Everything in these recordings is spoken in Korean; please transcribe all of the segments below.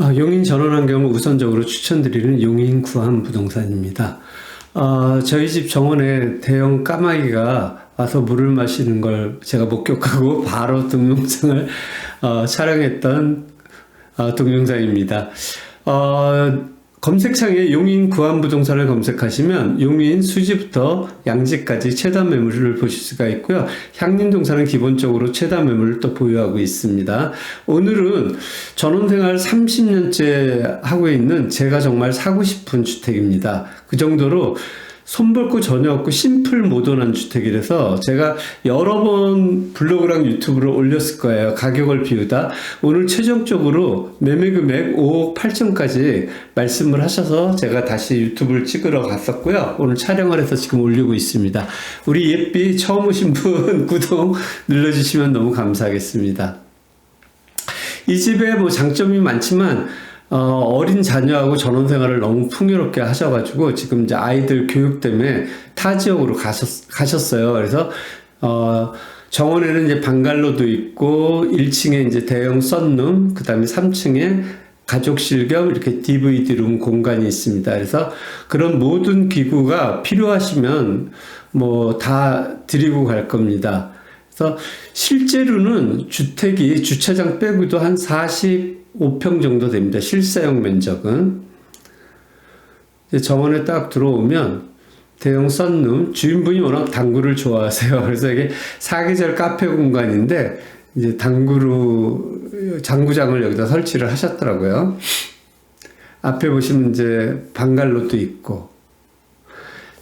아, 용인 전원한 경우 우선적으로 추천드리는 용인 구한 부동산입니다. 아, 저희 집 정원에 대형 까마귀가 와서 물을 마시는 걸 제가 목격하고 바로 동영상을 어, 촬영했던 어, 동영상입니다. 어, 검색창에 용인 구한부동산을 검색하시면 용인 수지부터 양지까지 최단 매물을 보실 수가 있고요. 향림동산은 기본적으로 최단 매물을 또 보유하고 있습니다. 오늘은 전원생활 30년째 하고 있는 제가 정말 사고 싶은 주택입니다. 그 정도로 손볼 거 전혀 없고 심플 모던한 주택이라서 제가 여러 번 블로그랑 유튜브를 올렸을 거예요. 가격을 비우다. 오늘 최종적으로 매매 금액 5억 8천까지 말씀을 하셔서 제가 다시 유튜브를 찍으러 갔었고요. 오늘 촬영을 해서 지금 올리고 있습니다. 우리 예삐 처음 오신 분 구독 눌러주시면 너무 감사하겠습니다. 이 집에 뭐 장점이 많지만 어, 린 자녀하고 전원 생활을 너무 풍요롭게 하셔가지고 지금 이제 아이들 교육 때문에 타 지역으로 가셨, 가셨어요. 그래서 어, 정원에는 이제 방갈로도 있고 1층에 이제 대형 썬룸, 그 다음에 3층에 가족실 겸 이렇게 DVD 룸 공간이 있습니다. 그래서 그런 모든 기구가 필요하시면 뭐 다 드리고 갈 겁니다. 그래서 실제로는 주택이 주차장 빼고도 한 40, 5평 정도 됩니다. 실사용 면적은. 정원에 딱 들어오면 대형 썬룸, 주인분이 워낙 당구를 좋아하세요. 그래서 이게 사계절 카페 공간인데, 이제 당구로, 장구장을 여기다 설치를 하셨더라고요. 앞에 보시면 이제 방갈로도 있고,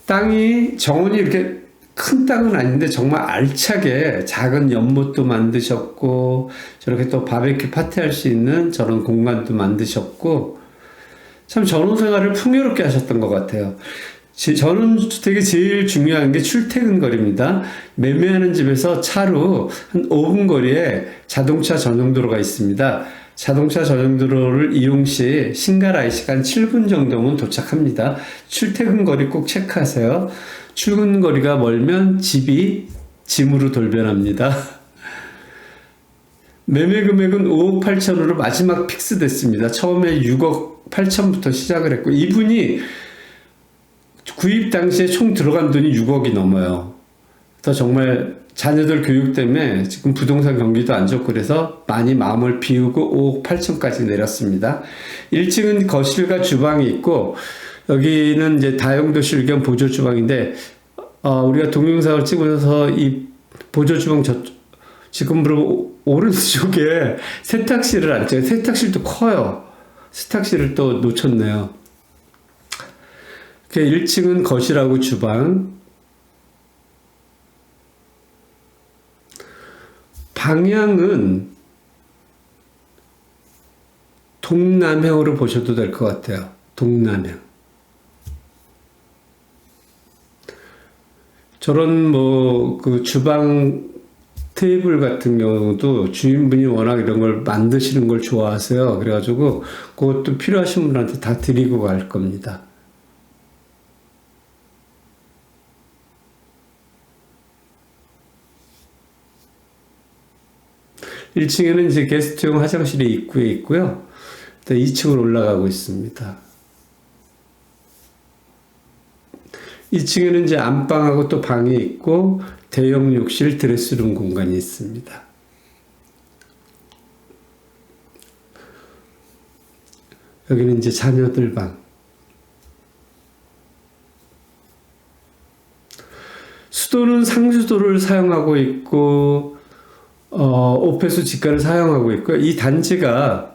땅이 정원이 이렇게 큰 땅은 아닌데 정말 알차게 작은 연못도 만드셨고 저렇게 또 바베큐 파티할 수 있는 저런 공간도 만드셨고 참 전원 생활을 풍요롭게 하셨던 것 같아요. 전원주택이 제일 중요한 게 출퇴근 거리입니다. 매매하는 집에서 차로 한 5분 거리에 자동차 전용 도로가 있습니다. 자동차 전용도로를 이용 시 신갈 IC가 한 7분 정도면 도착합니다. 출퇴근 거리 꼭 체크하세요. 출근 거리가 멀면 집이 짐으로 돌변합니다. 매매 금액은 5억 8천으로 마지막 픽스 됐습니다. 처음에 6억 8천부터 시작을 했고 이분이 구입 당시에 총 들어간 돈이 6억이 넘어요. 그래서 정말 자녀들 교육 때문에 지금 부동산 경기도 안 좋고 그래서 많이 마음을 비우고 5억 8천까지 내렸습니다. 1층은 거실과 주방이 있고 여기는 이제 다용도실 겸 보조 주방인데 어, 우리가 동영상을 찍으면서 이 보조 주방 저 지금 바로 오른쪽에 세탁실을 안 찍어요. 세탁실도 커요. 세탁실을 또 놓쳤네요. 1층은 거실하고 주방. 방향은 동남향으로 보셔도 될 것 같아요. 동남향. 저런 뭐 그 주방 테이블 같은 경우도 주인분이 워낙 이런 걸 만드시는 걸 좋아하세요. 그래가지고 그것도 필요하신 분한테 다 드리고 갈 겁니다. 1층에는 이제 게스트용 화장실이 입구에 있고요. 2층으로 올라가고 있습니다. 2층에는 이제 안방하고 또 방이 있고 대형 욕실 드레스룸 공간이 있습니다. 여기는 이제 자녀들 방. 수도는 상수도를 사용하고 있고 어, 오페수 직가를 사용하고 있고 이 단지가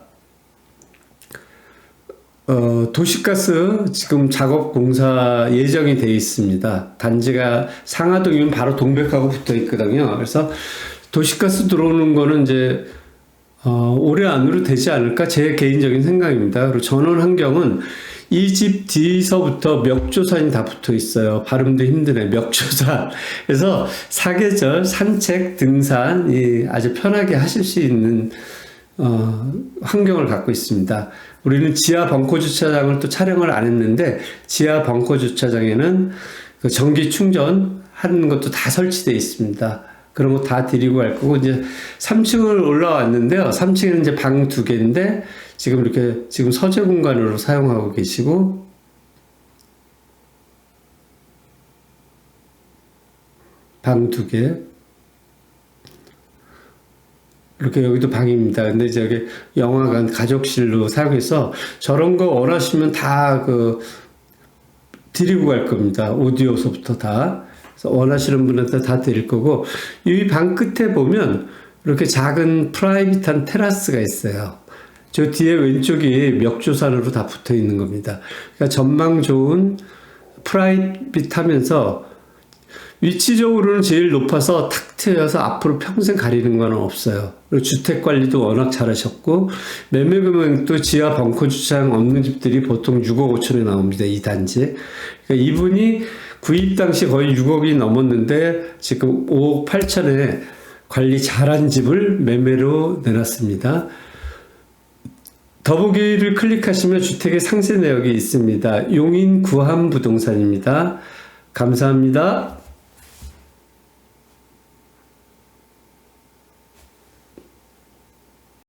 어, 도시가스 지금 작업 공사 예정이 돼 있습니다. 단지가 상하동이면 바로 동백하고 붙어 있거든요. 그래서 도시가스 들어오는 거는 이제 어, 올해 안으로 되지 않을까 제 개인적인 생각입니다. 그리고 전원 환경은 이 집 뒤서부터 멱조산이 다 붙어 있어요. 발음도 힘드네. 멱조산. 그래서 사계절 산책, 등산 이 아주 편하게 하실 수 있는 어, 환경을 갖고 있습니다. 우리는 지하 벙커 주차장을 또 촬영을 안 했는데 지하 벙커 주차장에는 그 전기 충전하는 것도 다 설치되어 있습니다. 그런 거 다 드리고 갈 거고 이제 3층을 올라왔는데요. 3층에는 이제 방 두 개인데 지금 이렇게 지금 서재 공간으로 사용하고 계시고 방 두 개. 이렇게 여기도 방입니다. 근데 저기 영화관 가족실로 사용해서 저런 거 원하시면 다 그 드리고 갈 겁니다. 오디오서부터 다. 원하시는 분한테 다 드릴 거고 이 방 끝에 보면 이렇게 작은 프라이빗한 테라스가 있어요. 저 뒤에 왼쪽이 멱조산으로 다 붙어 있는 겁니다. 그러니까 전망 좋은 프라이빗하면서 위치적으로는 제일 높아서 탁 트여서 앞으로 평생 가리는 건 없어요. 주택 관리도 워낙 잘하셨고 매매 금액도 지하 벙커 주차장 없는 집들이 보통 6억 5천에 나옵니다. 이 단지. 그러니까 이분이 구입 당시 거의 6억이 넘었는데 지금 5억 8천에 관리 잘한 집을 매매로 내놨습니다. 더보기를 클릭하시면 주택의 상세 내역이 있습니다. 용인 구함 부동산입니다. 감사합니다.